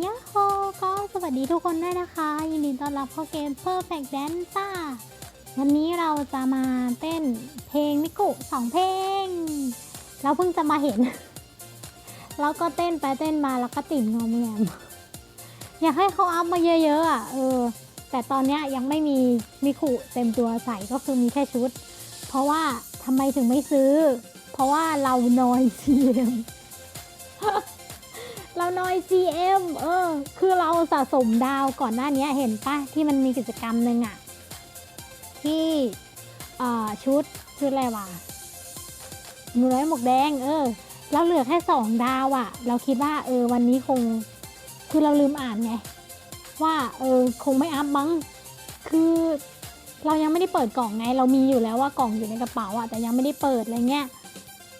ยะโฮก็สวัสดีทุกคนด้วยนะคะ ยินดีต้อนรับเข้าเกม Perfect Dancer วันนี้เราจะมาเต้นเพลงมิกุสองเพลง เราเพิ่งจะมาเห็น แล้วก็เต้นไปเต้นมาแล้วก็ติ่มงอมแงมอยากให้เขาอัพมาเยอะๆอะเออ แต่ตอนนี้ยังไม่มีมิคุเต็มตัวใส่ก็คือมีแค่ชุด เพราะว่าทำไมถึงไม่ซื้อ เพราะว่าเรานอย CM เรานอย CM เออ คือเราสะสมดาวก่อนหน้านี้เห็นปะที่มันมีกิจกรรมหนึ่งอะที่เอ่อชุดชุดอะไรวะหนูน้อยหมวกแดง เออ เราเหลือแค่สองดาวอะเราคิดว่าเออวันนี้คง คือเราลืมอ่านไง ว่าเออคงไม่อัพมั้ง คือเรายังไม่ได้เปิดกล่องไง เรามีอยู่แล้วว่ากล่องอยู่ในกระเป๋าอะแต่ยังไม่ได้เปิดอะไรเงี้ย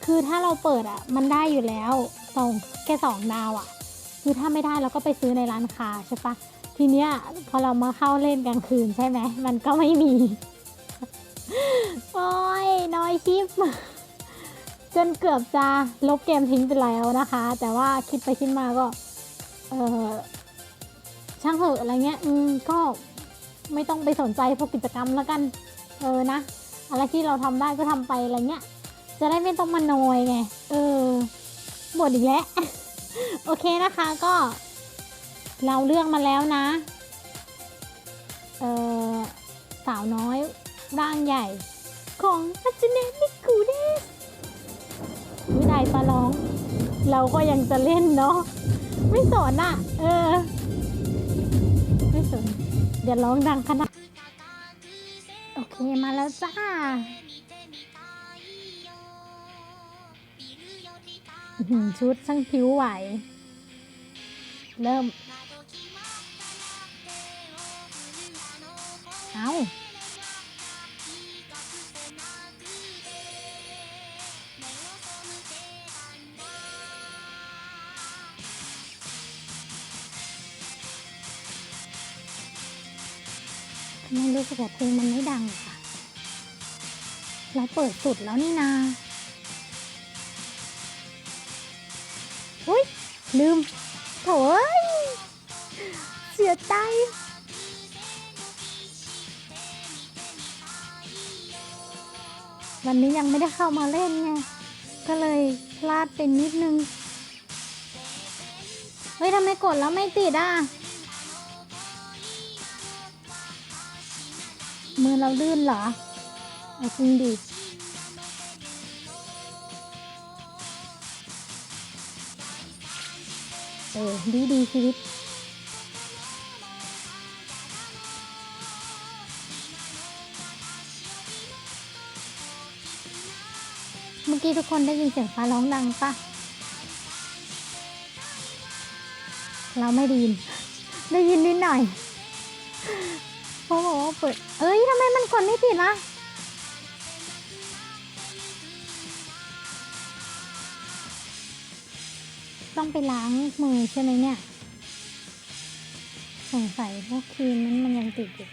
คือถ้าเราเปิดอะมันได้อยู่แล้วสองแค่สองดาวอะ คือถ้าไม่ได้เราก็ไปซื้อในร้านค้าใช่ปะทีเนี้ยพอเรามาเข้าเล่นกลางคืนใช่ไหมมันก็ไม่มี โอ้ยน้อยชิปจนเกือบจะลบเกมทิ้งไปแล้วนะคะ แต่ว่าคิดไปคิดมาก็เออช่างเถอะอะไรเงี้ย อืมก็ไม่ต้องไปสนใจพวกกิจกรรมแล้วกัน เออนะ อะไรที่เราทำได้ก็ทำไปอะไรเงี้ย จะได้ไม่ต้องมานอยไง เออหมดอีกแล้ว โอเคนะคะก็เราเลือกมาแล้วนะ เออสาวน้อยร่างใหญ่ ของฮัจเนะมิกุเดสวิไดปลาร้อง เราก็ยังจะเล่นเนาะไม่สนอะ เออ ไม่สนเดี๋ยวร้องดังขนาดโอเคมาแล้วจ้า ชุดช่างผิวไหว เริ่ม เอาทำไมรู้สึกว่าเพลงมันไม่ดังค่ะ เราเปิดสุดแล้วนี่นา ลืมโถเอ้ยเสียใจวันนี้ยังไม่ได้เข้ามาเล่นไง ก็เลยพลาดไปนิดนึง เฮ้ยทำไมกดแล้วไม่ติดอะ มือเราลื่นเหรอ เอาจริงดิ ออดีดีชีวิตเมื่อกี้ทุกคนได้ยินเสียงฟ้าร้องดังปะเราไม่ได้ยิน ได้ยินนิดหน่อยเพราะบอกว่าเปิด เอ้ยทำไมมันกดไม่ติดวะ ต้องไปล้างมือใช่ไหมเนี่ย สงสัยพวกครีมนั้นมันยังติดอยู่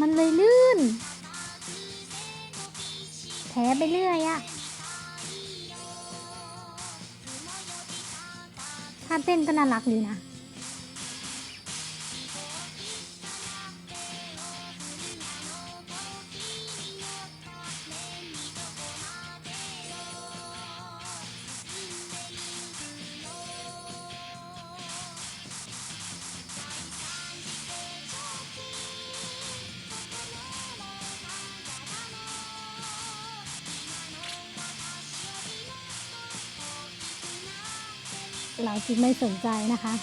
มันเลยลื่น แผลไปเรื่อยอะถ้าเต้นก็น่ารักดีนะ เราจึงไม่สนใจนะคะ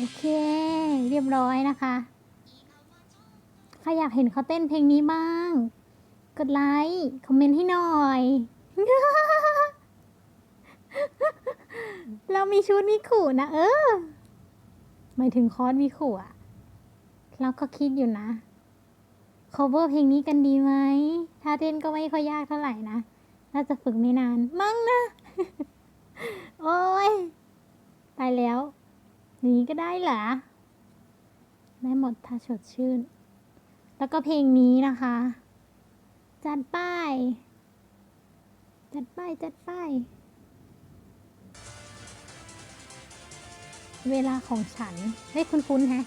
โอเค เรียบร้อยนะคะใครอยากเห็นเขาเต้นเพลงนี้บ้าง กดไลค์ คอมเมนต์ให้หน่อย เรามีชุดมีขู่นะ เออหมายถึงคอร์สมีขู่อะเราก็คิดอยู่นะ cover เพลงนี้กันดีไหม ถ้าเต้นก็ไม่ค่อยยากเท่าไหร่นะ น่าจะฝึกไม่นาน มั้งนะ โอ้ยตายแล้วนี้ก็ได้เหรอ ได้หมดถ้าสดชื่น แล้วก็เพลงนี้นะคะ จัดป้าย จัดป้ายจัดป้ายเวลาของฉัน เฮ้ย คุ้นๆแฮะ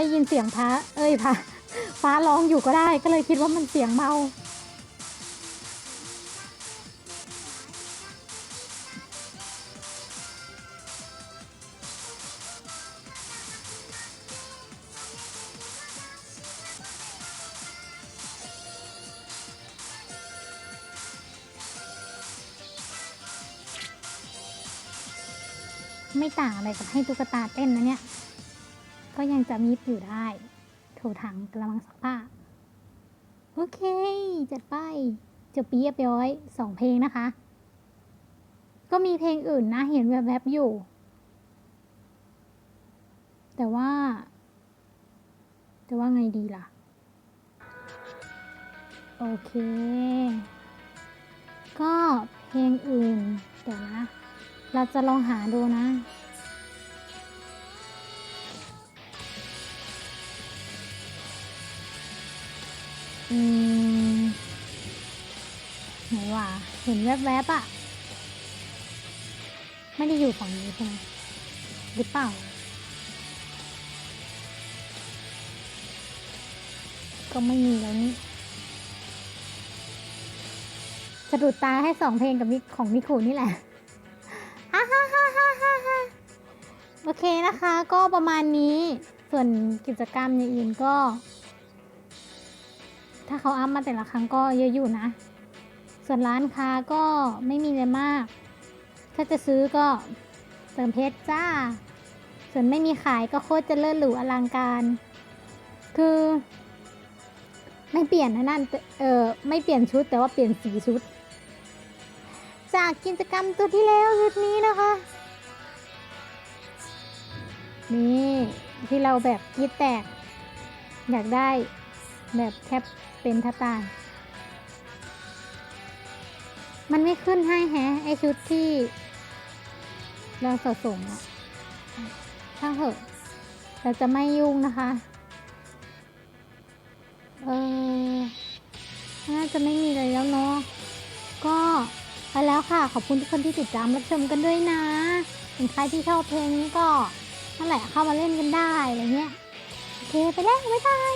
ได้ยินเสียงพระเอ้ยพระฟ้าร้องอยู่ก็ได้ ก็เลยคิดว่ามันเสียงเบาไม่ต่างอะไรกับให้ตุ๊กตาเต้นนะเนี่ย ก็ยังจะมีอยู่ได้โถถังกระมังซักผ้า โอเค จัดไปจบปีเรียบร้อยสองเพลงนะคะ ก็มีเพลงอื่นนะเห็นแวบๆอยู่ แต่ว่าแต่ว่าไงดีล่ะ โอเค ก็เพลงอื่น เดี๋ยวนะ เราจะลองหาดูนะ อืมหนวะเห็นแวบๆอะไม่ได้อยู่ฝั่งนี้ใช่ไหมหรือเปล่า ก็ไม่มีแล้วนี่สะดุดตาให้สองเพลงกับมิของมิคุนี่แหละฮ่าฮ่าฮ่าฮ่าฮ่าฮ่าโอเคนะคะ ก็ประมาณนี้ ส่วนกิจกรรมอย่างอื่นก็ ถ้าเขาอัพมาแต่ละครั้งก็เยอะอยู่นะ ส่วนร้านค้าก็ไม่มีอะไรมาก ถ้าจะซื้อก็เติมเพชรจ้า ส่วนไม่มีขายก็โคตรจะเลิศหรูอลังการ คือ ไม่เปลี่ยนนะนั่นเออไม่เปลี่ยนชุดแต่ว่าเปลี่ยนสีชุด จากกิจกรรมตัวที่แล้วชุดนี้นะคะนี่ที่เราแบบกรีดแตก อยากได้ แบบแคปเป็นทัตตาย มันไม่ขึ้นให้แฮะไอชุดที่เราสะสมอะช่างเถอะเราจะไม่ยุ่งนะคะ เออ น่าจะไม่มีเลยแล้วเนาะ ก็ไปแล้วค่ะ ขอบคุณทุกคนที่ติดตามรับชมกันด้วยนะถึงใครที่ชอบเพลงนี้ก็นั่นแหละเข้ามาเล่นกันได้อะไรเงี้ย โอเค ไปแล้ว บ๊ายบาย